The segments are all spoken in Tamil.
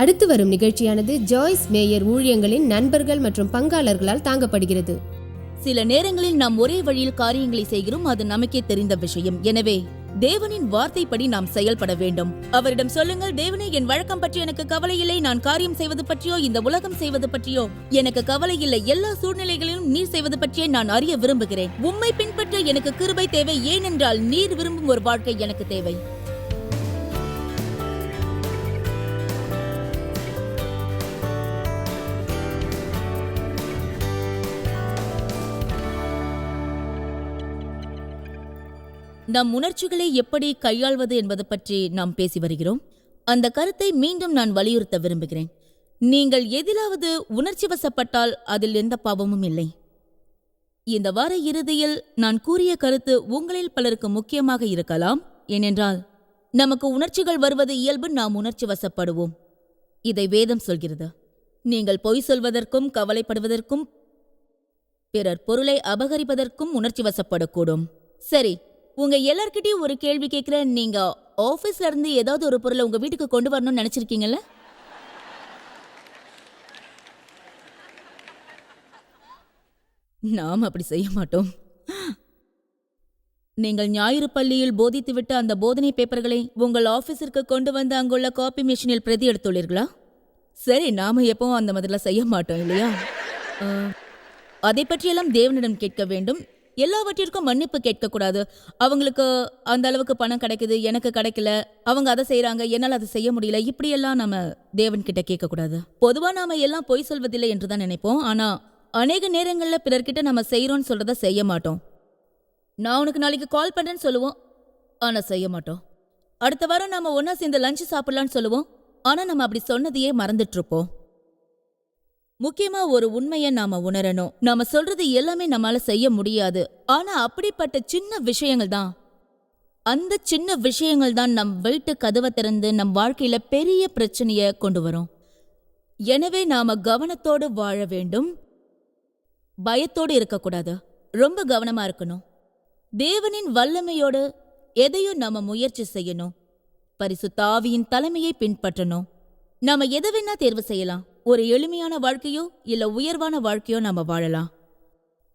அடுத்து வரும் நிகழ்ச்சியானது ஜாய்ஸ் மேயர் ஊழியங்களின் நண்பர்கள் மற்றும் பங்காளர்களால் தாங்கப்படுகிறது. சில நேரங்களில் நாம் ஒரே வழியில் காரியங்களை செய்கிறோம் அது நமக்கே தெரிந்த விஷயம். எனவே தேவனின் வார்த்தைப்படி நாம் செயல்பட வேண்டும். அவரிடம் சொல்லுங்கள் தேவனே என் வழக்கம் பற்றி எனக்கு கவலை இல்லை. நான் காரியம் செய்வது பற்றியோ இந்த உலகம் செய்வது பற்றியோ எனக்கு கவலை இல்லை. எல்லா சூழ்நிலைகளிலும் நீர் செய்வது பற்றியே நான் அறிய விரும்புகிறேன். உம்மை பின்பற்ற எனக்கு கிருபை தேவை. ஏனென்றால் நீர் விரும்பும் ஒரு வாழ்க்கை எனக்கு தேவை. நம் உணர்ச்சிகளை எப்படி கையாள்வது என்பது பற்றி நாம் பேசி வருகிறோம். அந்த கருத்தை மீண்டும் நான் வலியுறுத்த விரும்புகிறேன். நீங்கள் எதிலாவது உணர்ச்சி வசப்பட்டால் அதில் எந்த பாவமும் இல்லை. இந்த வார இறுதியில் நான் கூறிய கருத்து உங்களில் பலருக்கு முக்கியமாக இருக்கலாம். ஏனென்றால் நமக்கு உணர்ச்சிகள் வருவது இயல்பு நாம் உணர்ச்சி வசப்படுவோம். இதை வேதம் சொல்கிறது. நீங்கள் பொய் சொல்வதற்கும் கவலைப்படுவதற்கும் பிறர் பொருளை அபகரிப்பதற்கும் உணர்ச்சி வசப்படக்கூடும். சரி உங்க எல்லார்கிட்டயும் ஒரு கேள்வி கேட்கிறேன் நீங்க ஆபீஸ்ல இருந்து ஏதாவது ஒரு பொருளை உங்க வீட்டுக்கு கொண்டு வரணும்னு நினைச்சிருக்கீங்கல்ல? நாம் அப்படி செய்ய மாட்டோம். நீங்கள் ஞாயிறு பள்ளியில் போதித்துவிட்டு அந்த போதனை பேப்பர்களை உங்கள் ஆபீஸிற்கு கொண்டு வந்து அங்குள்ள காப்பி மிஷினில் பிரதி எடுத்துள்ளீர்களா? சரி நாம எப்பவும் அந்த மாதிரிலாம் செய்ய மாட்டோம் இல்லையா? அதை பற்றியெல்லாம் தேவனிடம் கேட்க வேண்டும். எல்லாவற்றிற்கும் மன்னிப்பு கேட்கக்கூடாது. அவங்களுக்கு அந்த அளவுக்கு பணம் கிடைக்குது எனக்கு கிடைக்கல அவங்க அதை செய்கிறாங்க என்னால் அதை செய்ய முடியல இப்படியெல்லாம் நம்ம தேவன்கிட்ட கேட்கக்கூடாது. பொதுவாக நாம் எல்லாம் பொய் சொல்வதில்லை என்று தான் நினைப்போம். ஆனால் அநேக நேரங்களில் பிறர்கிட்ட நம்ம செய்கிறோன்னு சொல்கிறத செய்ய மாட்டோம். நான் உனக்கு நாளைக்கு கால் பண்ணுறேன்னு சொல்லுவோம். ஆனால் செய்ய மாட்டோம். அடுத்த வாரம் நம்ம ஒன்றா சேர்ந்து லஞ்ச் சாப்பிட்லான்னு சொல்லுவோம். ஆனால் நம்ம அப்படி சொன்னதையே மறந்துட்டு இருப்போம். முக்கியமா ஒரு உண்மையை நாம உணரணும். நாம சொல்றது எல்லாமே நம்மளால செய்ய முடியாது. ஆனா அப்படிப்பட்ட சின்ன விஷயங்கள் தான். அந்த சின்ன விஷயங்கள் தான் நம் வீட்டு கதவை திறந்து நம் வாழ்க்கையில பெரிய பிரச்சனைய கொண்டு வரும். எனவே நாம கவனத்தோடு வாழ வேண்டும். பயத்தோடு இருக்கக்கூடாது. ரொம்ப கவனமா இருக்கணும். தேவனின் வல்லமையோடு எதையும் நாம முயற்சி செய்யணும். பரிசு தாவியின் தலைமையை பின்பற்றணும். நாம எதை வேணா தேர்வு செய்யலாம். ஒரு எளிமையான வாழ்க்கையோ இல்ல உயர்வான வாழ்க்கையோ நாம வாழலாம்.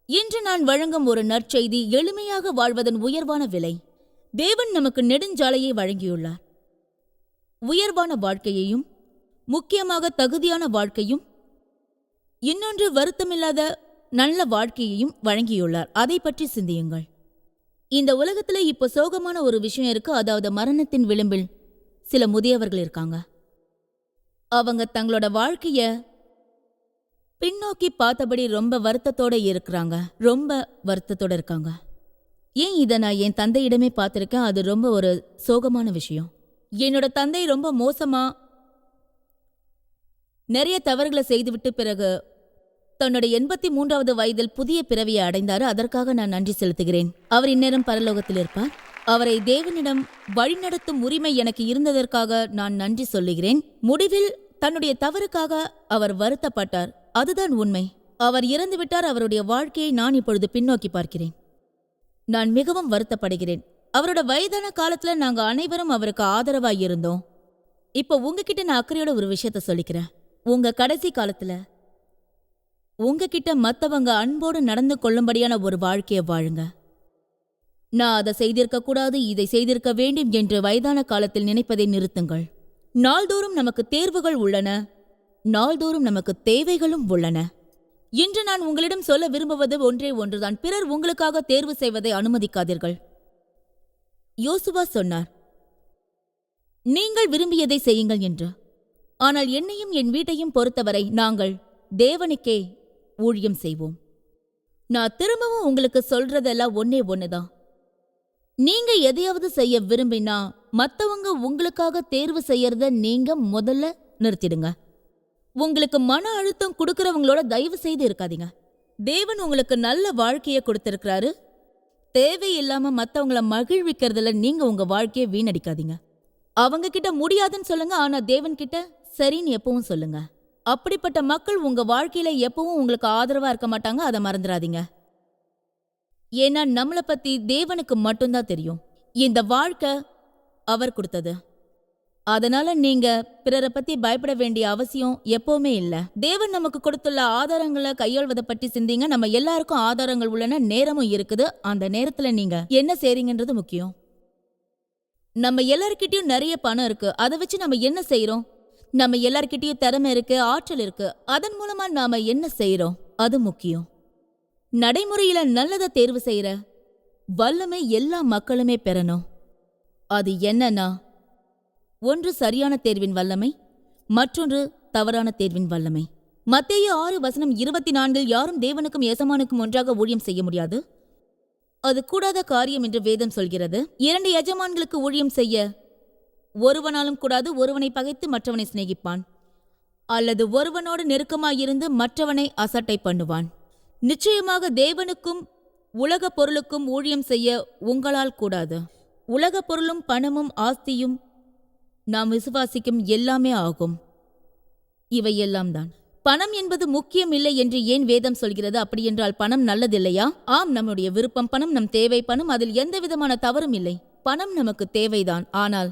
இன்று நான் வழங்கும் ஒரு நற்செய்தி எளிமையாக வாழ்வதன் உயர்வான விலை. தேவன் நமக்கு நெடுஞ்சாலையை வழங்கியுள்ளார். உயர்வான வாழ்க்கையையும் முக்கியமாக தகுதியான வாழ்க்கையும் இன்னொன்று வருத்தமில்லாத நல்ல வாழ்க்கையையும் வழங்கியுள்ளார். அதை பற்றி சிந்தியுங்கள். இந்த உலகத்துல இப்போ சோகமான ஒரு விஷயம் இருக்கு. அதாவது மரணத்தின் விளிம்பில் சில முதியவர்கள் இருக்காங்க. அவங்க தங்களோட வாழ்க்கைய பின்னோக்கி பார்த்தபடி ரொம்ப வருத்தத்தோட இருக்கிறாங்க. ரொம்ப வருத்தத்தோட இருக்காங்க. ஏன் இதை நான் என் தந்தையிடமே பார்த்துருக்கேன்? அது ரொம்ப ஒரு சோகமான விஷயம். என்னோட தந்தை ரொம்ப மோசமா நிறைய தவறுகளை செய்துவிட்டு பிறகு தன்னோட எண்பத்தி மூன்றாவது வயதில் புதிய பிறவியை அடைந்தாரு. அதற்காக நான் நன்றி செலுத்துகிறேன். அவர் இந்நேரம் பரலோகத்தில் இருப்பார். அவரை தேவனிடம் வழிநடத்தும் உரிமை எனக்கு இருந்ததற்காக நான் நன்றி சொல்லுகிறேன். முடிவில் தன்னுடைய தவறுக்காக அவர் வருத்தப்பட்டார். அதுதான் உண்மை. அவர் இறந்துவிட்டார் அவருடைய வாழ்க்கையை நான் இப்பொழுது பின்னோக்கி பார்க்கிறேன். நான் மிகவும் வருத்தப்படுகிறேன். அவரோட வயதான காலத்துல நாங்க அனைவரும் அவருக்கு ஆதரவாய் இருந்தோம். இப்போ உங்ககிட்ட நான் அக்கறையோட ஒரு விஷயத்த சொல்லிக்கிறேன். உங்க கடைசி காலத்துல உங்ககிட்ட மத்தவங்க அன்போடு நடந்து கொள்ளும்படியான ஒரு வாழ்க்கையை வாழுங்க. நான் அதை செய்திருக்க கூடாது இதை செய்திருக்க வேண்டும் என்று வயதான காலத்தில் நினைப்பதை நிறுத்துங்கள். நாள்தோறும் நமக்கு தேர்வுகள் உள்ளன. நாள்தோறும் நமக்கு தேவைகளும் உள்ளன. இன்று நான் உங்களிடம் சொல்ல விரும்புவது ஒன்றே ஒன்றுதான். பிறர் உங்களுக்காக தேர்வு செய்வதை அனுமதிக்காதீர்கள். யோசுவா சொன்னார் நீங்கள் விரும்பியதை செய்யுங்கள் என்று. ஆனால் என்னையும் என் வீட்டையும் பொறுத்தவரை நாங்கள் தேவனுக்கே ஊழியம் செய்வோம். நான் திரும்பவும் உங்களுக்கு சொல்றதெல்லாம் ஒன்னே ஒன்னுதான். நீங்க எதையாவது செய்ய விரும்பினா மத்தவங்க உங்களுக்காக தேர்வு செய்யறத நீங்க முதல்ல நிறுத்திடுங்க. உங்களுக்கு மன அழுத்தம் கொடுக்கறவங்களோட தயவு செய்து இருக்காதீங்க. தேவன் உங்களுக்கு நல்ல வாழ்க்கைய கொடுத்திருக்கிறாரு. தேவையில்லாம மத்தவங்கள மகிழ்விக்கிறதுல நீங்க உங்க வாழ்க்கையை வீணடிக்காதீங்க. அவங்க கிட்ட முடியாதுன்னு சொல்லுங்க ஆனா தேவன் கிட்ட சரின்னு எப்பவும் சொல்லுங்க. அப்படிப்பட்ட மக்கள் உங்க வாழ்க்கையில எப்பவும் உங்களுக்கு ஆதரவா இருக்க மாட்டாங்க அதை மறந்துடாதீங்க. ஏன்னா நம்மள பத்தி தேவனுக்கு மட்டும்தான் தெரியும். இந்த வாழ்க்கை அவர் கொடுத்தது. அதனால நீங்க பிறரை பத்தி பயப்பட வேண்டிய அவசியம் எப்பவுமே இல்ல. தேவன் நமக்கு கொடுத்துள்ள ஆதாரங்களை கையாள்வதை பற்றி சிந்திங்க. நம்ம எல்லாருக்கும் ஆதாரங்கள் உள்ளன நேரமும் இருக்குது. அந்த நேரத்துல நீங்க என்ன செய்றீங்கன்றது முக்கியம். நம்ம எல்லார்கிட்டயும் நிறைய பணம் இருக்கு. அதை வச்சு நம்ம என்ன செய்யறோம் நம்ம எல்லார்கிட்டயும் திறமை இருக்கு ஆற்றல் இருக்கு. அதன் மூலமா நாம என்ன செய்யறோம் அது முக்கியம். நடைமுறையில நல்லதை தேர்வு செய்யற வல்லமை எல்லா மக்களுமே பெறணும். அது என்னன்னா? ஒன்று சரியான தேர்வின் வல்லமை மற்றொன்று தவறான தேர்வின் வல்லமை. மத்திய ஆறு வசனம் இருபத்தி நான்கில் யாரும் தேவனுக்கும் எசமானுக்கும் ஒன்றாக ஊழியம் செய்ய முடியாது? அது கூடாத காரியம் என்று வேதம் சொல்கிறது. இரண்டு எஜமான்களுக்கு ஊழியம் செய்ய ஒருவனாலும் கூடாது ஒருவனை பகைத்து மற்றவனை சிநேகிப்பான். அல்லது ஒருவனோடு நெருக்கமாயிருந்து மற்றவனை அசட்டை பண்ணுவான். நிச்சயமாக தேவனுக்கும் உலக பொருளுக்கும் ஊழியம் செய்ய உங்களால் கூடாது. உலக பொருளும் பணமும் ஆஸ்தியும் நாம் விசுவாசிக்கும் எல்லாமே ஆகும். இவையெல்லாம் தான். பணம் என்பது முக்கியம் இல்லை என்று ஏன் வேதம் சொல்கிறது? அப்படியென்றால் பணம் நல்லதில்லையா? ஆம் நம்முடைய விருப்பம் பணம் நம் தேவை பணம் அதில் எந்த விதமான தவறும் இல்லை. பணம் நமக்கு தேவைதான். ஆனால்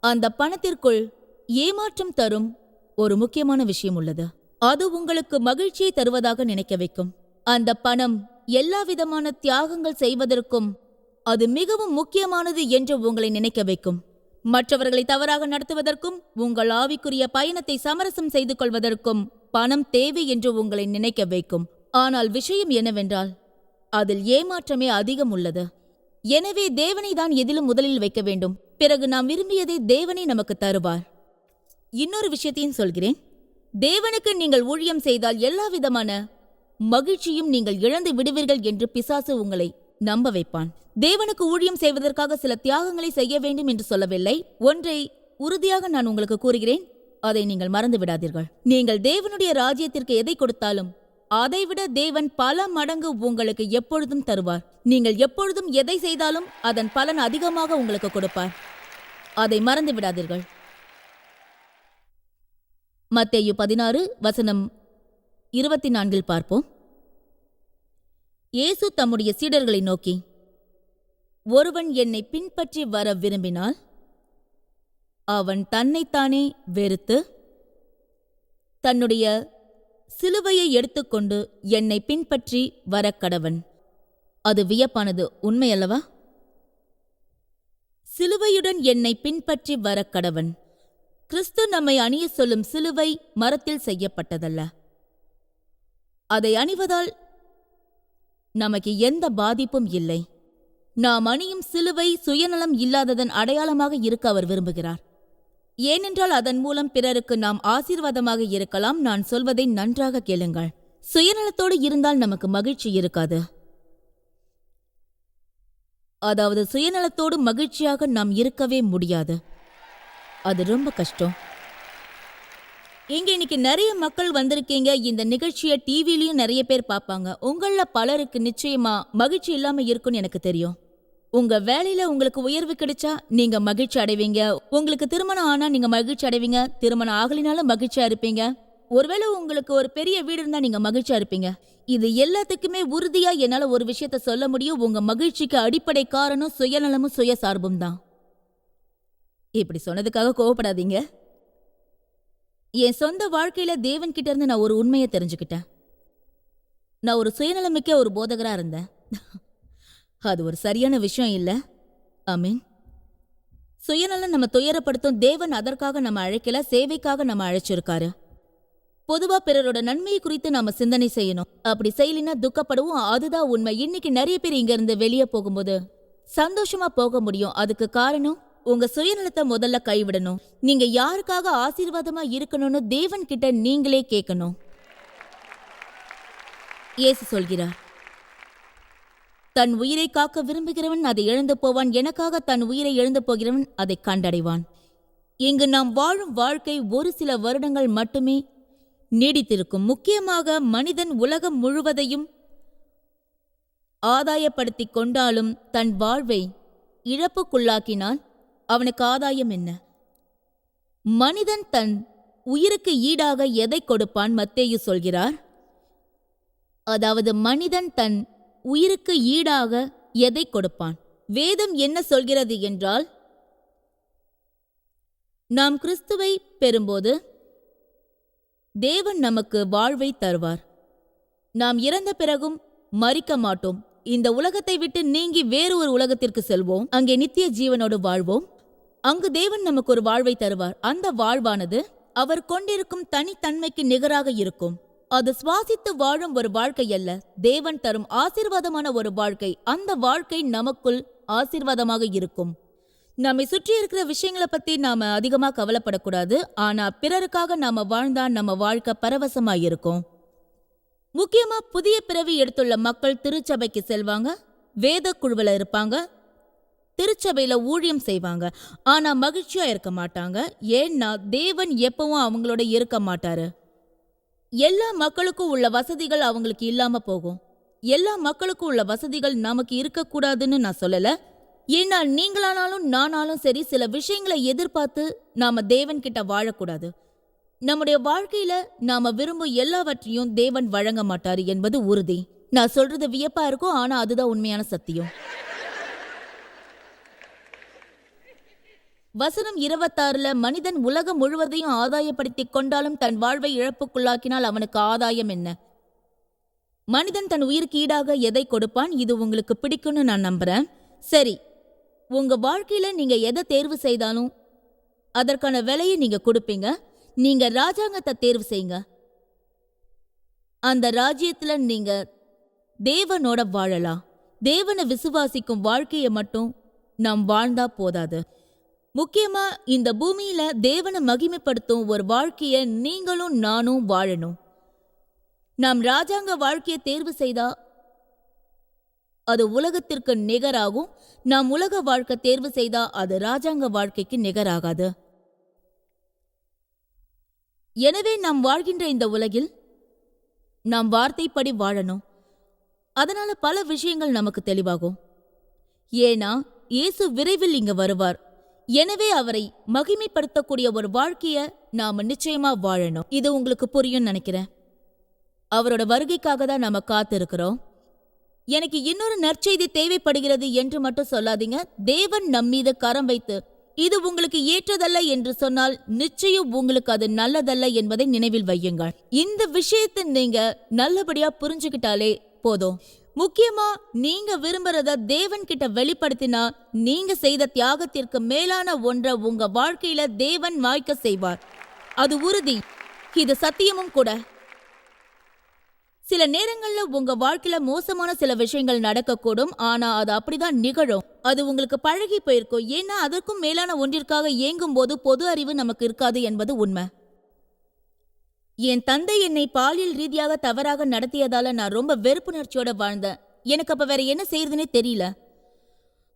அந்த பணத்திற்குள் ஏமாற்றம் தரும் ஒரு முக்கியமான விஷயம் உள்ளது. அது உங்களுக்கு மகிழ்ச்சியை தருவதாக நினைக்க வைக்கும். அந்த பணம் எல்லா விதமான தியாகங்கள் செய்வதற்கும் அது மிகவும் முக்கியமானது என்று உங்களை நினைக்க வைக்கும். மற்றவர்களை தவறாக நடத்துவதற்கும் உங்கள் ஆவிக்குரிய பயணத்தை சமரசம் செய்து கொள்வதற்கும் பணம் தேவை என்று உங்களை நினைக்க வைக்கும். ஆனால் விஷயம் என்னவென்றால் அதில் ஏமாற்றமே அதிகம் உள்ளது. எனவே தேவனை தான் எதிலும் முதலில் வைக்க வேண்டும். பிறகு நாம் விரும்பியதை தேவனை நமக்கு தருவார். இன்னொரு விஷயத்தையும் சொல்கிறேன். தேவனுக்கு நீங்கள் ஊழியம் செய்தால் எல்லா விதமான மகிழ்ச்சியும் நீங்கள் இழந்து விடுவீர்கள் என்று பிசாசு உங்களை நம்ப வைப்பான். தேவனுக்கு ஊழியம் செய்வதற்காக சில தியாகங்களை செய்ய வேண்டும் என்று சொல்லவில்லை. ஒன்றை உறுதியாக நான் உங்களுக்கு கூறுகிறேன். அதை நீங்கள் மறந்து விடாதீர்கள். நீங்கள் தேவனுடைய ராஜ்யத்திற்கு எதை கொடுத்தாலும் அதைவிட தேவன் பல மடங்கு உங்களுக்கு எப்பொழுதும் தருவார். நீங்கள் எப்பொழுதும் எதை செய்தாலும் அதன் பலன் அதிகமாக உங்களுக்கு கொடுப்பார். அதை மறந்து விடாதீர்கள். மத்தேயு பதினாறு வசனம் இருபத்தி நான்கில் பார்ப்போம். இயேசு தம்முடைய சீடர்களை நோக்கி ஒருவன் என்னை பின்பற்றி வர விரும்பினால் அவன் தன்னைத்தானே வெறுத்து தன்னுடைய சிலுவையை எடுத்துக்கொண்டு என்னை பின்பற்றி வரக்கடவன். அது வியப்பானது உண்மையல்லவா? சிலுவையுடன் என்னை பின்பற்றி வரக்கடவன். கிறிஸ்து நம்மை அணிய சொல்லும் சிலுவை மரத்தில் செய்யப்பட்டதல்ல. அதை அணிவதால் நமக்கு எந்த பாதிப்பும் இல்லை. நாம் அணியும் சிலுவை சுயநலம் இல்லாததன் அடையாளமாக இருக்க அவர் விரும்புகிறார். ஏனென்றால் அதன் மூலம் பிறருக்கு நாம் ஆசீர்வாதமாக இருக்கலாம். நான் சொல்வதை நன்றாக கேளுங்கள். சுயநலத்தோடு இருந்தால் நமக்கு மகிழ்ச்சி இருக்காது. அதாவது சுயநலத்தோடு மகிழ்ச்சியாக நாம் இருக்கவே முடியாது. அது ரொம்ப கஷ்டம். இங்க இன்னைக்கு நிறைய மக்கள் வந்திருக்கீங்க. இந்த நிகழ்ச்சியை டிவிலையும் நிறைய பேர் பார்ப்பாங்க. உங்களில் பலருக்கு நிச்சயமா மகிழ்ச்சி இல்லாமல் இருக்கும்னு எனக்கு தெரியும். உங்க வேலையில உங்களுக்கு உயர்வு கிடைச்சா நீங்க மகிழ்ச்சி அடைவீங்க. உங்களுக்கு திருமணம் ஆனா நீங்க மகிழ்ச்சி அடைவீங்க. திருமணம் ஆகலினாலும் மகிழ்ச்சியா இருப்பீங்க. ஒருவேளை உங்களுக்கு ஒரு பெரிய வீடு இருந்தா நீங்க மகிழ்ச்சியா இருப்பீங்க. இது எல்லாத்துக்குமே உறுதியா என்னால ஒரு விஷயத்த சொல்ல முடியும். உங்க மகிழ்ச்சிக்கு அடிப்படை காரணம் சுயநலமும் சுயசார்பும் தான். இப்படி சொன்னதுக்காக கோவப்படாதீங்க. என் சொந்த வாழ்க்கையில தேவன் கிட்ட இருந்து நான் ஒரு உண்மையை தெரிஞ்சுக்கிட்டேன். நான் ஒரு சுயநலமிக்க ஒரு போதகரா இருந்தேன். அது ஒரு சரியான விஷயம் இல்ல. அமீன். சுயநலம் நம்ம துயரப்படுத்தும் தேவன் அதற்காக நம்ம அழைக்கல சேவைக்காக நம்ம அழைச்சிருக்காரு. பொதுவா பிறரோட நன்மையை குறித்து நாம சிந்தனை செய்யணும். அப்படி செய்யலினா துக்கப்படுவோம். அதுதான் உண்மை. இன்னைக்கு நிறைய பேர் இங்க இருந்து வெளியே போகும்போது சந்தோஷமா போக முடியும். அதுக்கு காரணம் உங்க சுயநலத்தை முதல்ல கைவிடணும். நீங்க யாருக்காக ஆசீர்வாதமா இருக்கணும்னு தேவன் கிட்ட நீங்களே கேட்கணும். இயேசு சொல்கிறார் தன் உயிரை காக்க விரும்புகிறவன் அதை எழுந்து போவான். எனக்காக தன் உயிரை எழுந்து போகிறவன் அதை கண்டடைவான். இங்கு நாம் வாழும் வாழ்க்கை ஒரு சில வருடங்கள் மட்டுமே நீடித்திருக்கும். முக்கியமாக மனிதன் உலகம் முழுவதையும் ஆதாயப்படுத்திக் கொண்டாலும் தன் வாழ்வை இழப்புக்குள்ளாக்கினால் அவனுக்கு ஆதாயம் என்ன? மனிதன் தன் உயிருக்கு ஈடாக எதை கொடுப்பான்? மத்தேயு சொல்கிறார். அதாவது மனிதன் தன் உயிருக்கு ஈடாக எதை கொடுப்பான்? வேதம் என்ன சொல்கிறது என்றால் நாம் கிறிஸ்துவை பெறும்போது தேவன் நமக்கு வாழ்வை தருவார். நாம் இறந்த பிறகும் மறிக்க மாட்டோம். இந்த உலகத்தை விட்டு நீங்கி வேறு ஒரு உலகத்திற்கு செல்வோம். அங்கே நித்திய ஜீவனோடு வாழ்வோம். அங்கு தேவன் நமக்கு ஒரு வாழ்வை தருவார். அந்த வாழ்வானது அவர் கொண்டிருக்கும் தனித்தன்மைக்கு நிகராக இருக்கும். அது சுவாசித்து வாழும் ஒரு வாழ்க்கை அல்ல. தேவன் தரும் ஆசீர்வாதமான ஒரு வாழ்க்கை. அந்த வாழ்க்கை நமக்குள் ஆசீர்வாதமாக இருக்கும். நம்மை சுற்றி இருக்கிற விஷயங்களை பத்தி நாம அதிகமா கவலைப்படக்கூடாது. ஆனா பிறருக்காக நாம வாழ்ந்தா நம்ம வாழ்க்கை பரவசமா இருக்கும். முக்கியமா புதிய பிறவி எடுத்துள்ள மக்கள் திருச்சபைக்கு செல்வாங்க. வேத குழுவில் இருப்பாங்க. திருச்சபையில ஊழியம் செய்வாங்க. ஆனா மகிழ்ச்சியா இருக்க மாட்டாங்க. ஏன்னா தேவன் எப்பவும் அவங்களோட இருக்க மாட்டாரு. எல்லா மக்களுக்கும் உள்ள வசதிகள் அவங்களுக்கு இல்லாம போகும். எல்லா மக்களுக்கும் உள்ள வசதிகள் நமக்கு இருக்கக்கூடாதுன்னு நான் சொல்லல. ஏன்னா நீங்களானாலும் நானாலும் சரி சில விஷயங்களை எதிர்பார்த்து நாம தேவன் கிட்ட வாழக்கூடாது. நம்முடைய வாழ்க்கையில நாம விரும்பும் எல்லாவற்றையும் தேவன் வழங்க மாட்டாரு என்பது உறுதி. நான் சொல்றது வியப்பா இருக்கும் ஆனா அதுதான் உண்மையான சத்தியம். வசனம் இருபத்தாறுல மனிதன் உலகம் முழுவதையும் ஆதாயப்படுத்திக் கொண்டாலும் தன் வாழ்வை இழப்புக்குள்ளாக்கினால் அவனுக்கு ஆதாயம் என்ன? மனிதன் தன் உயிருக்கு ஈடாக எதை கொடுப்பான்? இது உங்களுக்கு பிடிக்கும்னு நான் நம்புறேன். சரி உங்க வாழ்க்கையில நீங்க எதை தேர்வு செய்தாலும் அதற்கான விலையை நீங்க கொடுப்பீங்க. நீங்க ராஜாங்கத்தை தேர்வு செய்யுங்க. அந்த ராஜ்யத்துல நீங்க தேவனோட வாழலாம். தேவனை விசுவாசிக்கும் வாழ்க்கையை மட்டும் நாம் வாழ்ந்தா போதாது. முக்கியமா இந்த பூமியில தேவனை மகிமைப்படுத்தும் ஒரு வாழ்க்கைய நீங்களும் நானும் வாழணும். நாம் ராஜாங்க வாழ்க்கையை தேர்வு செய்தா அது உலகத்திற்கு நிகராகும். நாம் உலக வாழ்க்கை தேர்வு செய்தா அது ராஜாங்க வாழ்க்கைக்கு நிகராகாது. எனவே நாம் வாழ்கின்ற இந்த உலகில் நாம் வார்த்தைப்படி வாழணும். அதனால பல விஷயங்கள் நமக்கு தெளிவாகும். ஏன்னா இயேசு விரைவில் இங்க வருவார். எனவே அவரை மகிமைப்படுத்தக்கூடிய ஒரு வாழ்க்கைய நாம நிச்சயமா வாழணும். இது உங்களுக்கு புரியும் நினைக்கிறேன். அவரோட வருகைக்காக தான் நாம காத்திருக்கிறோம். எனக்கு இன்னொரு நற்செய்தி தேவைப்படுகிறது என்று மட்டும் சொல்லாதீங்க. தேவன் நம்மீது கரம் வைத்து இது உங்களுக்கு ஏற்றதல்ல என்று சொன்னால் நிச்சயம் உங்களுக்கு அது நல்லதல்ல என்பதை நினைவில் வையுங்கள். இந்த விஷயத்தை நீங்க நல்லபடியா புரிஞ்சுக்கிட்டாலே போதும். முக்கியமா நீங்க விரும்புறத தேவன் கிட்ட வெளிப்படுத்தினா நீங்க செய்த தியாகத்திற்கு மேலான ஒன்றை உங்க வாழ்க்கையில தேவன் வாய்க்க செய்வார். அது உறுதி. இது சத்தியமும் கூட. சில நேரங்கள்ல உங்க வாழ்க்கையில மோசமான சில விஷயங்கள் நடக்கக்கூடும். ஆனா அது அப்படிதான் நிகழும். அது உங்களுக்கு பழகி போயிருக்கும். ஏன்னா அதற்கும் மேலான ஒன்றிற்காக ஏங்கும் போது பொது அறிவு நமக்கு இருக்காது என்பது உண்மை. என் தந்தை என்னை பாலியல் ரீதியாக தவறாக நடத்தியதால நான் ரொம்ப வெறுப்புணர்ச்சியோட வாழ்ந்தேன். எனக்கு அப்ப வேற என்ன செய்யறதுனே தெரியல.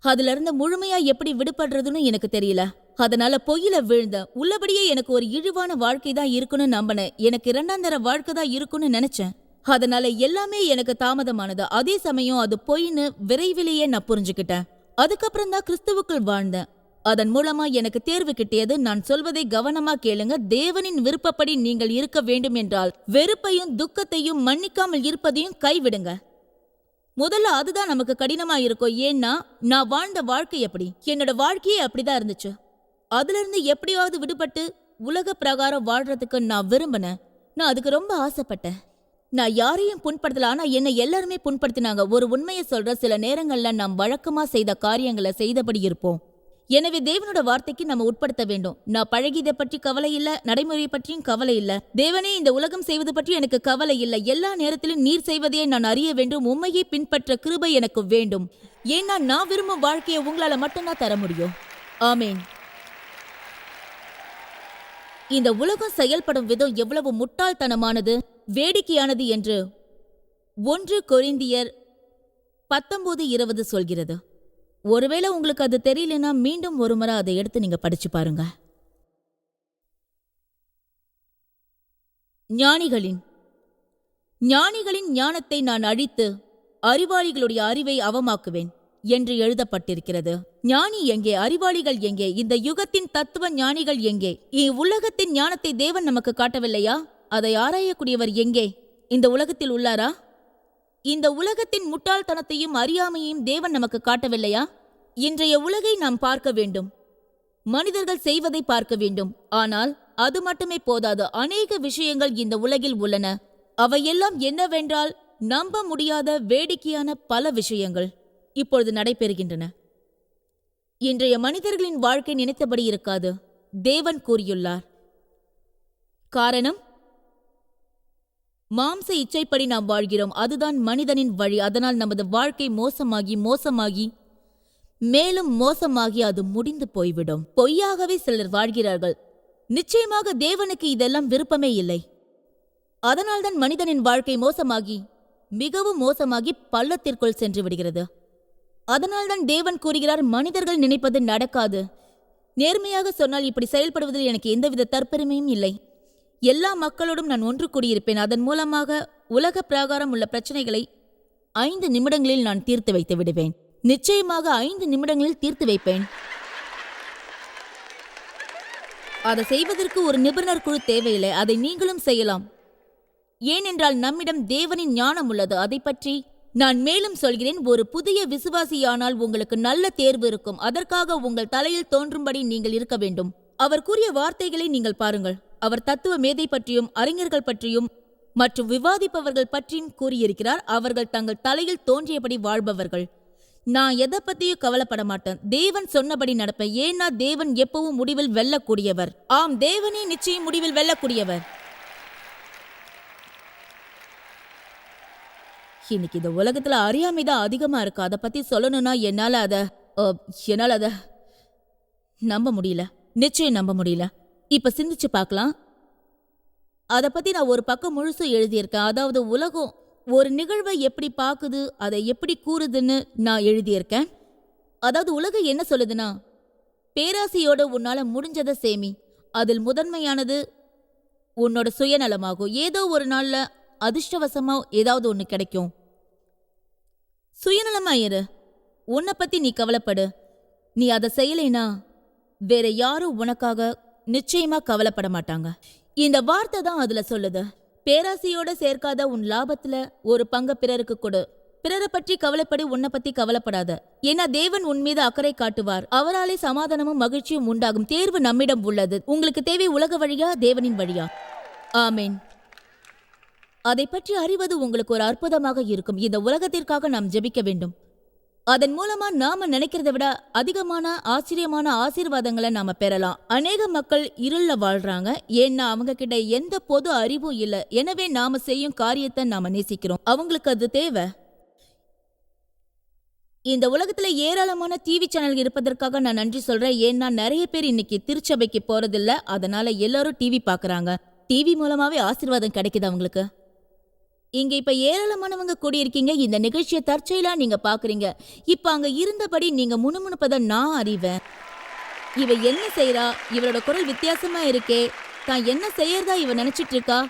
அதுல இருந்து முழுமையா எப்படி விடுபடுறதுன்னு எனக்கு தெரியல. அதனால பொய்யில விழுந்தேன். உள்ளபடியே எனக்கு ஒரு இழிவான வாழ்க்கை தான் இருக்குன்னு நம்பினேன். எனக்கு இரண்டாம் தர வாழ்க்கை தான் இருக்குன்னு நினைச்சேன். அதனால எல்லாமே எனக்கு தாமதமானது. அதே சமயம் அது பொய்ன்னு விரைவிலேயே நான் புரிஞ்சுக்கிட்டேன். அதுக்கப்புறம் தான் கிறிஸ்துவுக்குள் வாழ்ந்தேன். அதன் மூலமா எனக்கு தேர்வு கிட்டியது. நான் சொல்வதை கவனமா கேளுங்க. தேவனின் விருப்பப்படி நீங்கள் இருக்க வேண்டும் என்றால் வெறுப்பையும் துக்கத்தையும் மன்னிக்காமல் இருப்பதையும் கைவிடுங்க. முதல்ல அதுதான் நமக்கு கடினமா இருக்கும் ஏன்னா நான் வாழ்ந்த வாழ்க்கை எப்படி? என்னோட வாழ்க்கையே அப்படிதான் இருந்துச்சு. அதுல இருந்து எப்படியாவது விடுபட்டு உலக பிரகாரம் வாழ்றதுக்கு நான் விரும்பினேன். நான் அதுக்கு ரொம்ப ஆசைப்பட்டேன். நான் யாரையும் புண்படுத்தல. ஆனா என்னை எல்லாருமே புண்படுத்தினாங்க. ஒரு உண்மையை சொல்ற சில நேரங்கள்ல நாம் வழக்கமா செய்த காரியங்களை செய்தபடி இருப்போம். எனவே தேவனோட வார்த்தைக்கு நம்ம உட்படுத்த வேண்டும். நான் பழகியதை பற்றி கவலை இல்ல நடைமுறையை பற்றியும் கவலை இல்ல. தேவனே இந்த உலகம் செய்வது பற்றி எனக்கு கவலை இல்ல. எல்லா நேரத்திலும் நீர் செய்வதையே நான் அறிய வேண்டும். உண்மையை பின்பற்ற கிருபை எனக்கு வேண்டும். ஏன்னா நான் விரும்பும் வாழ்க்கையை உங்களால மட்டும்தான் தர முடியும். ஆமேன். இந்த உலகம் செயல்படும் விதம் எவ்வளவு முட்டாள்தனமானது வேடிக்கையானது என்று ஒன்று கொரிந்தியர் பத்தொன்பது இருபது சொல்கிறது. ஒருவேளை உங்களுக்கு அது தெரியலனா மீண்டும் ஒரு முறை அதை எடுத்து நீங்க படிச்சு பாருங்க. ஞானிகளின் ஞானிகளின் ஞானத்தை நான் அழித்து அறிவாளிகளுடைய அறிவை அவமாக்குவேன் என்று எழுதப்பட்டிருக்கிறது. ஞானி எங்கே? அறிவாளிகள் எங்கே? இந்த யுகத்தின் தத்துவ ஞானிகள் எங்கே? இவ்வுலகத்தின் ஞானத்தை தேவன் நமக்கு காட்டவில்லையா? அதை ஆராயக்கூடியவர் எங்கே? இந்த உலகத்தில் உள்ளாரா? இந்த உலகத்தின் முட்டாள்தனத்தையும் அறியாமையையும் தேவன் நமக்கு காட்டவில்லையா? இன்றைய உலகை நாம் பார்க்க வேண்டும். மனிதர்கள் செய்வதை பார்க்க வேண்டும். ஆனால் அது மட்டுமே போதாது. அநேக விஷயங்கள் இந்த உலகில் உள்ளன. அவையெல்லாம் என்னவென்றால் நம்ப முடியாத வேடிக்கையான பல விஷயங்கள் இப்பொழுது நடைபெறுகின்றன. இன்றைய மனிதர்களின் வாழ்க்கை நினைத்தபடி இருக்காது. தேவன் கூறியுள்ளார். காரணம்? மாம்ச இச்சைப்படி நாம் வாழ்கிறோம். அதுதான் மனிதனின் வழி. அதனால் நமது வாழ்க்கை மோசமாகி மோசமாகி மேலும் மோசமாகி அது முடிந்து போய்விடும். பொய்யாகவே சிலர் வாழ்கிறார்கள். நிச்சயமாக தேவனுக்கு இதெல்லாம் விருப்பமே இல்லை. அதனால்தான் மனிதனின் வாழ்க்கை மோசமாகி மிகவும் மோசமாகி பள்ளத்திற்குள் சென்று விடுகிறது. அதனால்தான் தேவன் கூறுகிறார் மனிதர்கள் நினைப்பது நடக்காது. நேர்மையாக சொன்னால் இப்படி செயல்படுவதில் எனக்கு எந்தவித தற்பெருமையும் இல்லை. எல்லா மக்களோடும் நான் ஒன்று கூடியிருப்பேன். அதன் மூலமாக உலக பிரகாரம் உள்ள பிரச்சனைகளை ஐந்து நிமிடங்களில் நான் தீர்த்து வைத்து விடுவேன். நிச்சயமாக ஐந்து நிமிடங்களில் தீர்த்து வைப்பேன். அதை செய்வதற்கு ஒரு நிபுணர் குழு தேவையில்லை. அதை நீங்களும் செய்யலாம். ஏனென்றால் நம்மிடம் தேவனின் ஞானம் உள்ளது. அதை பற்றி நான் மேலும் சொல்கிறேன். ஒரு புதிய விசுவாசியானால் உங்களுக்கு நல்ல தேர்வு இருக்கும். அதற்காக உங்கள் தலையில் தோன்றும்படி நீங்கள் இருக்க வேண்டும். அவர் கூறிய வார்த்தைகளை நீங்கள் பாருங்கள். அவர் தத்துவ மேதை பற்றியும் அறிஞர்கள் பற்றியும் மற்றும் விவாதிப்பவர்கள் பற்றியும் கூறியிருக்கிறார். அவர்கள் தங்கள் தலையில் தோன்றியபடி வாழ்பவர்கள். நான் எதை பத்தியும் கவலைப்பட மாட்டேன் தேவன் சொன்னபடி நடப்பேன் ஏன்னா தேவன் எப்பவும் முடிவில் வெல்லக்கூடியவர். ஆம் தேவனே நிச்சயம் முடிவில் வெல்லக்கூடியவர். இன்னைக்கு இந்த உலகத்துல அறியாமை தான் அதிகமா இருக்கு. அதை பத்தி சொல்லணும்னா என்னால அத என்னால அத நம்ப முடியல. நிச்சயம் நம்ப முடியல. இப்ப சிந்திச்சு பார்க்கலாம். அதை பத்தி நான் ஒரு பக்கம் முழுசும் எழுதியிருக்கேன். அதாவது உலகம் ஒரு நிகழ்வை எப்படி பாக்குது அதை எப்படி கூறுதுன்னு நான் எழுதியிருக்கேன். அதாவது உலகம் என்ன சொல்லுதுன்னா பேராசையோட உன்னால முடிஞ்சதை சேமி. அதில் முதன்மையானது உன்னோட சுயநலமாகும். ஏதோ ஒரு நாள்ல அதிர்ஷ்டவசமா ஏதாவது ஒன்று கிடைக்கும். சுயநலமாயிரு உன்னை பத்தி நீ கவலைப்படு. நீ அதை செய்யலைனா வேற யாரும் உனக்காக நிச்சயமா கவலைப்பட மாட்டாங்க. இந்த வார்த்தை தான் அதுல சொல்லுது. பேராசையோட சேர்க்காத உன் லாபத்துல ஒரு பங்க பிறருக்கு கொடு. பிறரை பற்றி கவலைப்படி உன்னை பத்தி கவலைப்படாத. ஏன்னா தேவன் உன் மீது அக்கறை காட்டுவார். அவராலே சமாதானமும் மகிழ்ச்சியும் உண்டாகும் தேர்வு நம்மிடம் உள்ளது. உங்களுக்கு தேவை உலக வழியா தேவனின் வழியா. ஆமேன். அதை பற்றி அறிவது உங்களுக்கு ஒரு அற்புதமாக இருக்கும். இந்த உலகத்திற்காக நாம் ஜெபிக்க வேண்டும். அதன் மூலமா நாம நினைக்கிறத விட அதிகமான ஆச்சரியமான ஆசீர்வாதங்களை நாம பெறலாம். அநேக மக்கள் இருள்ல வாழ்றாங்க. ஏன்னா அவங்க கிட்ட எந்த பொது அறிவும் இல்ல. எனவே நாம செய்யும் காரியத்தை நாம நேசிக்கிறோம். அவங்களுக்கு அது தேவை. இந்த உலகத்துல ஏராளமான டிவி சேனல் இருப்பதற்காக நான் நன்றி சொல்றேன். ஏன்னா நிறைய பேர் இன்னைக்கு திருச்சபைக்கு போறதில்ல. அதனால எல்லாரும் டிவி பாக்குறாங்க. டிவி மூலமாவே ஆசீர்வாதம் கிடைக்குது அவங்களுக்கு இங்க இப்ப ஏராளமானவங்க கூடியிருக்கீங்க. இந்த நிகழ்ச்சியை தற்செயலா நீங்க பாக்குறீங்க. இப்ப அங்க இருந்தபடி நீங்க முணுமுணுப்பதை நான் அறிவேன். இவ என்ன செய்யறா இவளோட குரல் வித்தியாசமா இருக்கே. தான் என்ன செய்யறதா இவ நினைச்சிட்டு இருக்கா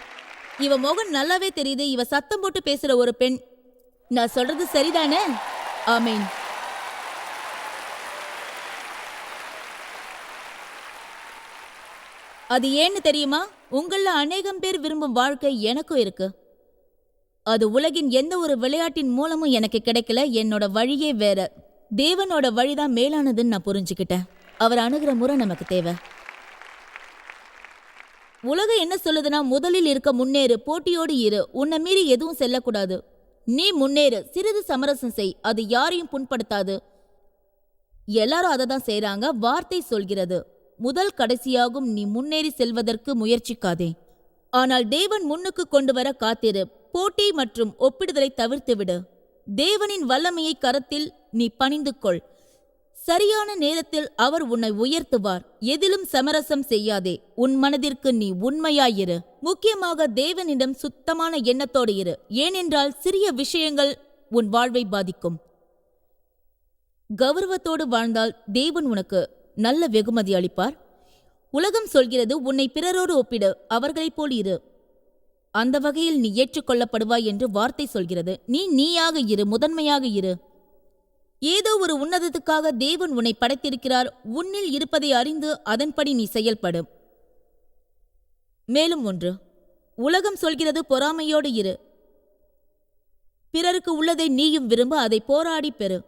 இவ முகம் நல்லாவே தெரியுது. இவ சத்தம் போட்டு பேசுற ஒரு பெண். நான் சொல்றது சரிதானே? ஆமீன். அது ஏன்னு தெரியுமா? உங்கள அநேகம் பேர் விரும்பும் வாழ்க்கை எனக்கும் இருக்கு. அது உலகின் எந்த ஒரு விளையாட்டின் மூலமும் எனக்கு கிடைக்கல என்னோட வழியே வேற. தேவனோட வழிதான் மேலானதுன்னு நான் புரிஞ்சுக்கிட்டேன். அவர் அணுகிற முறை நமக்கு தேவை. உலகம் என்ன சொல்லுதுன்னா முதலில் இருக்க முன்னேறு போட்டியோடு இரு. உன்னை மீறி எதுவும் செல்லக்கூடாது. நீ முன்னேறு சிறிது சமரசம் செய். அது யாரையும் புண்படுத்தாது. எல்லாரும் அதை தான் செய்கிறாங்க வார்த்தை சொல்கிறது. முதல் கடைசியாகும் நீ முன்னேறி செல்வதற்கு முயற்சிக்காதே. ஆனால் தேவன் முன்னுக்கு கொண்டு வர காத்திரு. போட்டி மற்றும் ஒப்பிடுதலை தவிர்த்துவிடு. தேவனின் வல்லமையை கரத்தில் நீ பணிந்து கொள் சரியான நேரத்தில் அவர் உன்னை உயர்த்துவார். எதிலும் சமரசம் செய்யாதே. உன் மனதிற்கு நீ உண்மையாயிரு. முக்கியமாக தேவனிடம் சுத்தமான எண்ணத்தோடு இரு. ஏனென்றால் சிறிய விஷயங்கள் உன் வாழ்வை பாதிக்கும். கௌரவத்தோடு வாழ்ந்தால் தேவன் உனக்கு நல்ல வெகுமதி அளிப்பார். உலகம் சொல்கிறது உன்னை பிறரோடு ஒப்பிடு. அவர்களைப் போல் இரு. அந்த வகையில் நீ ஏற்றுக்கொள்ளப்படுவாய் என்று வார்த்தை சொல்கிறது. நீ நீயாக இரு முதன்மையாக இரு. ஏதோ ஒரு உன்னதத்துக்காக தேவன் உன்னை படைத்திருக்கிறார். உன்னில் இருப்பதை அறிந்து அதன்படி நீ செயல்படு. மேலும் ஒன்று உலகம் சொல்கிறது பொறாமையோடு இரு. பிறருக்கு உள்ளதை நீயும் விரும்ப அதை போராடி பெறு.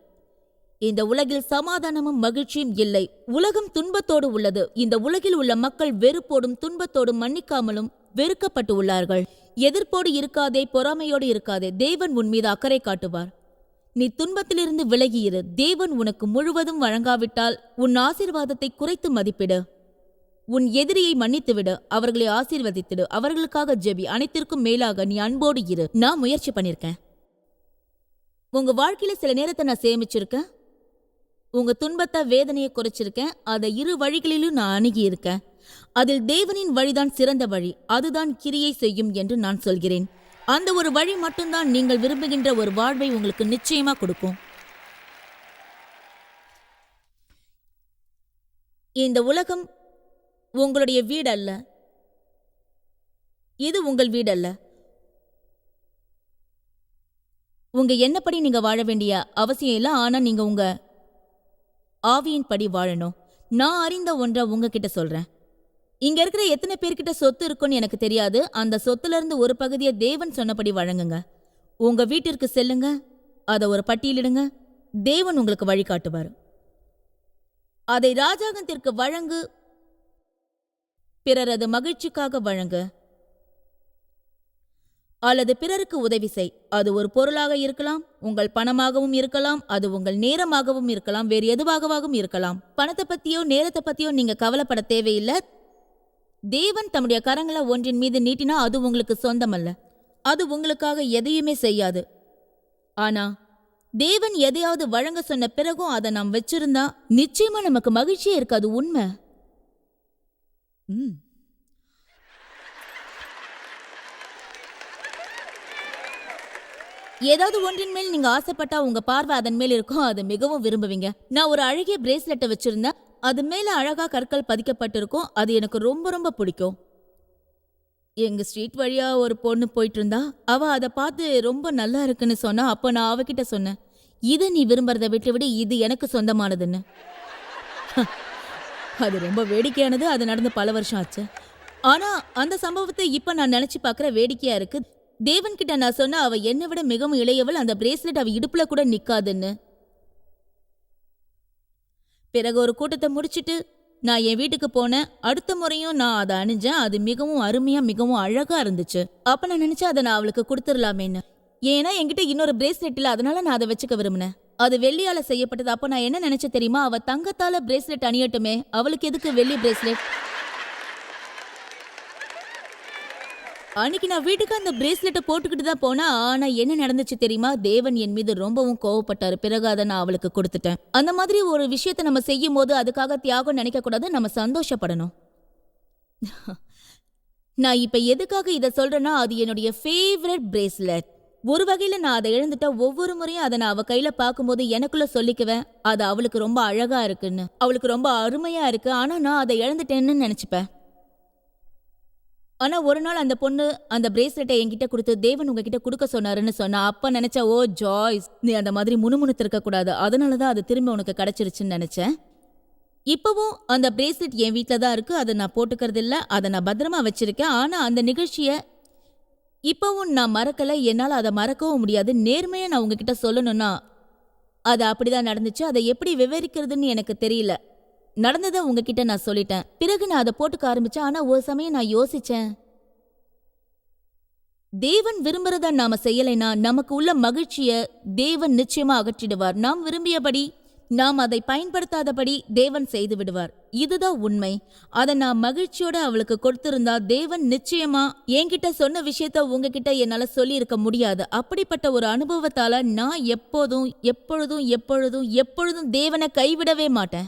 இந்த உலகில் சமாதானமும் மகிழ்ச்சியும் இல்லை. உலகம் துன்பத்தோடு உள்ளது. இந்த உலகில் உள்ள மக்கள் வெறுப்போடும் துன்பத்தோடும் மன்னிக்காமலும் வெறுக்கப்பட்டு உள்ளார்கள். எதிர்ப்போடு இருக்காதே பொறாமையோடு இருக்காதே தேவன் உன் மீது அக்கறை காட்டுவார். நீ துன்பத்திலிருந்து விலகியிரு தேவன் உனக்கு முழுவதும் வழங்காவிட்டால் உன் ஆசீர்வாதத்தை குறைத்து மதிப்பிடு. உன் எதிரியை மன்னித்துவிடு அவர்களை ஆசீர்வதித்திடு அவர்களுக்காக ஜெபி அனைத்திற்கும் மேலாக நீ அன்போடு இரு. நான் முயற்சி பண்ணியிருக்கேன் உங்க வாழ்க்கையில சில நேரத்தை நான் சேமிச்சிருக்கேன். உங்க துன்பத்தை வேதனையை குறைச்சிருக்கேன். அதை இரு வழிகளிலும் நான் அணுகி இருக்கேன் அதில் தேவனின் வழிதான் சிறந்த வழி அதுதான் கிரியை செய்யும் என்று நான் சொல்கிறேன். அந்த ஒரு வழி மட்டும்தான் நீங்கள் விரும்புகின்ற ஒரு வாழ்வை உங்களுக்கு நிச்சயமா கொடுக்கும். இந்த உலகம் உங்களுடைய வீடு அல்ல இது உங்கள் வீடு அல்ல உங்க என்னப்படி நீங்க வாழ வேண்டிய அவசியம் இல்லை ஆனா நீங்க உங்க ஆவியின்படி வாழணும். நான் அறிந்த ஒன்றை உங்ககிட்ட சொல்றேன். இங்க இருக்கிற எத்தனை பேர்கிட்ட சொத்து இருக்குன்னு எனக்கு தெரியாது. அந்த சொத்துல இருந்து ஒரு பகுதியை தேவன் சொன்னபடி வழங்குங்க. உங்க வீட்டிற்கு செல்லுங்க. அதை ஒரு பட்டியலிடுங்க தேவன் உங்களுக்கு வழிகாட்டுவார் அதை ராஜாங்கத்திற்கு வழங்கு. பிறரது மகிழ்ச்சிக்காக வழங்கு. அல்லது பிறருக்கு உதவி செய். அது ஒரு பொருளாக இருக்கலாம். உங்கள் பணமாகவும் இருக்கலாம். அது உங்கள் நேரமாகவும் இருக்கலாம். வேறு எதுவாகவும் இருக்கலாம். பணத்தை பத்தியோ நேரத்தை பத்தியோ நீங்க கவலைப்பட தேவையில்லை. தேவன் தம்முடைய கரங்களை ஒன்றின் மீது நீட்டினா அது உங்களுக்கு சொந்தமல்ல. அது உங்களுக்காக எதையுமே செய்யாது. ஆனா தேவன் எதையாவது வழங்க சொன்ன பிறகும் அதை நாம் வச்சிருந்தா நிச்சயமா நமக்கு மகிழ்ச்சியே இருக்காது உண்மை? ம். ஏதாவது ஒன்றின் மேல் நீங்க ஆசைப்பட்டா உங்க பார்வை அதன் மேல் இருக்கும் அதை மிகவும் விரும்புவீங்க. நான் ஒரு அழகிய பிரேஸ்லெட்டை வச்சிருந்தேன். அது மேல அழகா கற்கள் பதிக்கப்பட்டிருக்கும். அது எனக்கு ரொம்ப ரொம்ப பிடிக்கும். எங்க ஸ்ட்ரீட் வழியா ஒரு பொண்ணு போயிட்டு இருந்தா அவ அதை பார்த்து ரொம்ப நல்லா இருக்குன்னு சொன்னா அப்ப நான் அவகிட்ட சொன்னேன் இதை நீ விரும்புறத விட்டு விடு இது எனக்கு சொந்தமானதுன்னு. அது ரொம்ப வேடிக்கையானது அது நடந்து பல வருஷம் ஆச்சு. ஆனா அந்த சம்பவத்தை இப்ப நான் நினைச்சு பார்க்குற வேடிக்கையா இருக்கு. தேவன் கிட்ட நான் சொன்ன அவ என்னை விட மிகவும் இளையவள் அந்த பிரேஸ்லெட் அவ இடுப்புல கூட நிக்காதுன்னு. பிறகு ஒரு கூட்டத்தை முடிச்சிட்டு நான் என் வீட்டுக்கு போனேன் அடுத்த முறையும் நான் அதை அணிஞ்சேன். அது மிகவும் அருமையா மிகவும் அழகா இருந்துச்சு. அப்ப நான் நினைச்சேன் அதை நான் அவளுக்கு கொடுத்துடலாமேன்னு. ஏன்னா என்கிட்ட இன்னொரு பிரேஸ்லெட் இல்ல. அதனால நான் அதை வச்சுக்க விரும்பினேன். அது வெள்ளியால செய்யப்பட்டது. அப்ப நான் என்ன நினைச்ச தெரியுமா? அவ தங்கத்தால பிரேஸ்லெட் அணியட்டுமே. அவளுக்கு எதுக்கு வெள்ளி பிரேஸ்லெட் அன்னைக்கு நான் வீட்டுக்கு அந்த பிரேஸ்லெட்டை போட்டுக்கிட்டு தான் போனா ஆனா என்ன நடந்துச்சு தெரியுமா? தேவன் என் மீது ரொம்பவும் கோவப்பட்டாரு. பிறகு அதை நான் அவளுக்கு கொடுத்துட்டேன். அந்த மாதிரி ஒரு விஷயத்தை நம்ம செய்யும் போது அதுக்காக தியாகம் நினைக்க கூடாது நம்ம சந்தோஷப்படணும். நான் இப்ப எதுக்காக இதை சொல்றேன்னா அது என்னுடைய ஃபேவரட் பிரேஸ்லெட் ஒரு வகையில நான் அதை எழுந்துட்டேன் ஒவ்வொரு முறையும் அதை நான் அவ கையில பார்க்கும்போது எனக்குள்ள சொல்லிக்குவேன் அது அவளுக்கு ரொம்ப அழகா இருக்குன்னு. அவளுக்கு ரொம்ப அருமையா இருக்கு ஆனா நான் அதை இழந்துட்டேன்னு நினைச்சுப்பேன். ஆனால் ஒரு நாள் அந்த பொண்ணு அந்த பிரேஸ்லெட்டை என்கிட்ட கொடுத்து தேவன் உங்ககிட்ட கொடுக்க சொன்னாருன்னு சொன்னா அப்போ நினச்சா ஓ ஜாய்ஸ் நீ அந்த மாதிரி முணுமுணுத்து இருக்க அதனால தான் அது திரும்ப உனக்கு கிடச்சிருச்சுன்னு நினச்சேன். இப்போவும் அந்த பிரேஸ்லெட் என் வீட்டில் தான் இருக்குது அதை நான் போட்டுக்கிறது இல்லை. அதை நான் பத்திரமா வச்சுருக்கேன். ஆனால் அந்த நிகழ்ச்சியை இப்போவும் நான் மறக்கலை. என்னால் அதை மறக்கவும் முடியாது. நேர்மையாக நான் உங்ககிட்ட சொல்லணும்னா அது அப்படிதான் நடந்துச்சு. அதை எப்படி விவரிக்கிறதுன்னு எனக்கு தெரியல. நடந்ததை உங்ககிட்ட நான் சொல்லிட்டேன். பிறகு நான் அதை போட்டுக்க ஆரம்பிச்சேன். ஆனா ஒரு சமயம் நான் யோசிச்சேன். தேவன் விரும்புறத நாம செய்யலைனா நமக்கு உள்ள மகிழ்ச்சிய தேவன் நிச்சயமா அகற்றிடுவார். நாம் விரும்பியபடி நாம் அதை பயன்படுத்தாதபடி தேவன் செய்து விடுவார். இதுதான் உண்மை. அதை நான் மகிழ்ச்சியோட அவளுக்கு கொடுத்திருந்தா தேவன் நிச்சயமா என்கிட்ட சொன்ன விஷயத்த உங்ககிட்ட என்னால சொல்லியிருக்க முடியாது. அப்படிப்பட்ட ஒரு அனுபவத்தால நான் எப்போதும் எப்பொழுதும் எப்பொழுதும் எப்பொழுதும் தேவனை கைவிடவே மாட்டேன்.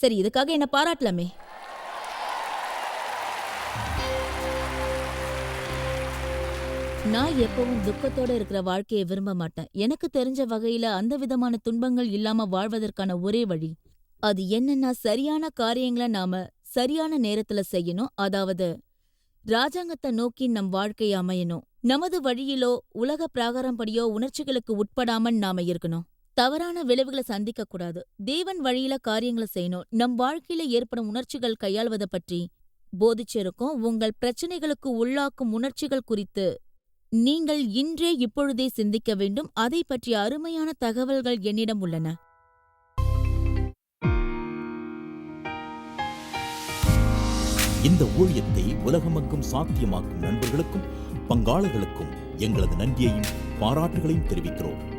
சரி இதுக்காக என்ன பாராட்டலாமே. நான் எப்பவும் துக்கத்தோட இருக்கிற வாழ்க்கையை விரும்ப மாட்டேன். எனக்கு தெரிஞ்ச வகையில அந்த விதமான துன்பங்கள் இல்லாம வாழ்வதற்கான ஒரே வழி அது என்னன்னா சரியான காரியங்களை நாம சரியான நேரத்துல செய்யணும். அதாவது ராஜாங்கத்தை நோக்கி நம் வாழ்க்கை அமையணும். நமது வழியிலோ உலக பிராகாரம்படியோ உணர்ச்சிகளுக்கு உட்படாமல் நாம இருக்கணும். தவறான விளைவுகளை சந்திக்க கூடாது. தேவன் வழியில காரியங்களை செய்யணும். நம் வாழ்க்கையில ஏற்படும் உணர்ச்சிகள் கையாள்வதை பற்றி போதிச்சிருக்கும். உங்கள் பிரச்சனைகளுக்கு உள்ளாக்கும் உணர்ச்சிகள் குறித்து நீங்கள் இன்றே இப்பொழுதே சிந்திக்க வேண்டும். அதை பற்றிய அருமையான தகவல்கள் என்னிடம் உள்ளன. இந்த ஊழியத்தை உலகமக்கும் சாத்தியமாக்கும் நண்பர்களுக்கும் பங்காளர்களுக்கும் எங்களது நன்றியையும் பாராட்டுகளையும் தெரிவிக்கிறோம்.